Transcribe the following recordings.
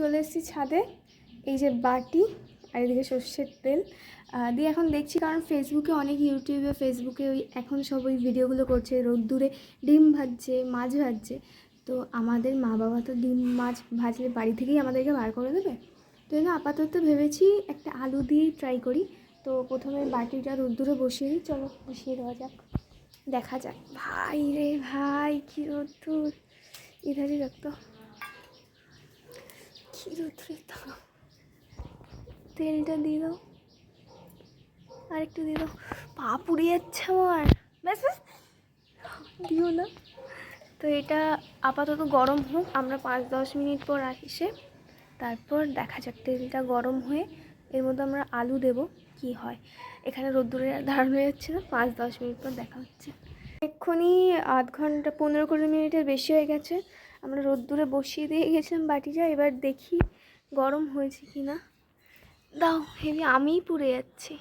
চলে এসেছি ছাদে। এই যে বাটি আর এদিকে সর্ষের তেল। দিয়ে এখন দেখছি কারণ ফেসবুকে অনেক ইউটিউবে ফেসবুকে ওই এখন সব ওই ভিডিওগুলো করছে, রোদ্দুরে ডিম ভাজছে, মাছ ভাজছে। তো আমাদের মা বাবা তো ডিম, মাছ ভাজলে বাড়ি থেকেই আমাদেরকে বার করে দেবে। তো জন্য আপাতত ভেবেছি একটা আলু দিয়েই ট্রাই করি। তো প্রথমে বাটিটা রোদ্দুরে বসিয়ে দিই, চলো বসিয়ে দেওয়া যাক। দেখা যাক। ভাই রে ভাই, কী রোদ্দুর। ইধারই রাখতো রোদ্দুরে দাও তেলটা দিয়ে দাও। আর একটু দাও। পা পুড়ে যাচ্ছে আমার। ব্যাস ব্যাস। দিও না। তো এটা আপাতত গরম হোক, আমরা পাঁচ দশ মিনিট পর এসে তারপর দেখা যাক তেলটা গরম হয়ে এর মধ্যে আমরা আলু দেব, কি হয়। এখানে রোদ্দুরে ধারণ হয়ে যাচ্ছে না, পাঁচ দশ মিনিট পর দেখা হচ্ছে। এক্ষুনি আধ ঘণ্টা, পনেরো কুড়ি মিনিটের বেশি হয়ে গেছে। আমরা রোদ্দুরে বসিয়ে দিয়ে গেছিলাম বাটিটা, এবার দেখি গরম হয়েছে কি না দাও হেবি আমিই পুড়ে যাচ্ছি।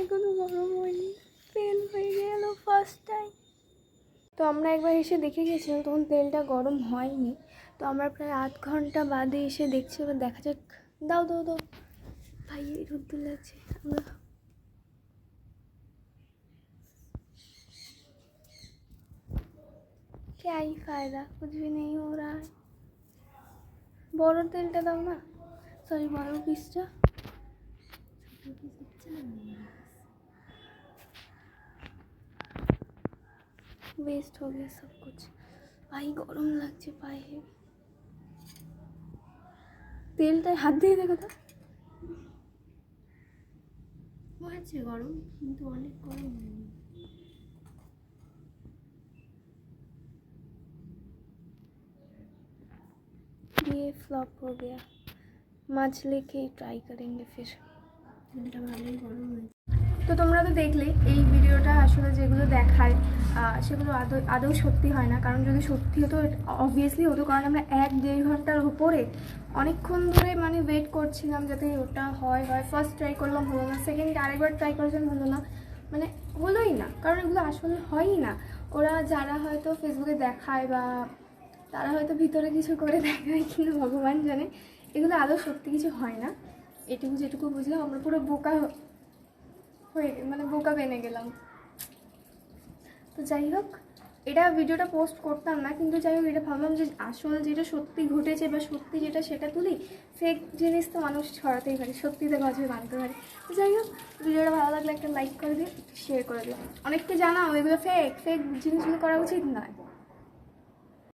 এখনও গরম হয়নি তেল হয়ে গেল ফার্স্ট টাইম তো আমরা একবার এসে দেখে গেছিলাম, তখন তেলটা গরম হয়নি। তো আমরা প্রায় আধ ঘণ্টা বাদে এসে দেখছি, এবার দেখা যাক। দাও দাও দাও। ভাই রোদ্দুর লাগছে। আমরা क्या ही फायदा कुछ भी नहीं हो रहा है বড় তেলটা দাও না সরি বড় পিসটা वेस्ट हो गया सब कुछ ভাই গরম লাগছে পায়ে তেলটায় হাত দিয়ে দেখো তো হয়েছে গরম কিন্তু অনেক গরম হয়নি ये फ्लॉप हो गया मछली के ही ट्राई करेंगे फिर তেলটা ভালোই গরম হয়েছে তো তোমরা তো দেখলে এই ভিডিওটা আসলে যেগুলো দেখায় আহ, সেগুলো আদৌ আদৌ সত্যি হয় না কারণ যদি সত্যি হতো অবভিয়াসলি হতো কারণ আমরা এক দেড় ঘন্টার উপরে অনেকক্ষণ ধরে মানে ওয়েট করছিলাম যাতে ওটা হয় হয় ফার্স্ট ট্রাই করলাম হলো না সেকেন্ড আরেকবার ট্রাই করেছিলাম হলো না মানে হলোই না কারণ এগুলো আসলে হয়ই না ওরা যারা হয়তো ফেসবুকে দেখায় বা তারা হয়তো ভিতরে কিছু করে দেখায়, কিন্তু ভগবান জানে এগুলো আদৌ সত্যি কিছু হয় না। এটুকু যেটুকু বুঝলাম, আমরা পুরো বোকা হয়ে মানে বোকা বেনে গেলাম। তো যাই হোক, এটা ভিডিওটা পোস্ট করতাম না, কিন্তু যাই হোক, এটা ভাবলাম যে আসল যেটা সত্যি ঘটেছে বা সত্যি যেটা সেটা তুলি ফেক জিনিস তো মানুষ ছড়াতেই পারে, সত্যিতে গজে মানতে পারে। তো যাই হোক, ভিডিওটা ভালো লাগলে একটা লাইক করে দিও শেয়ার করে দিও। অনেককে জানাও, এগুলো ফেক ফেক জিনিসগুলো করা উচিত নয়।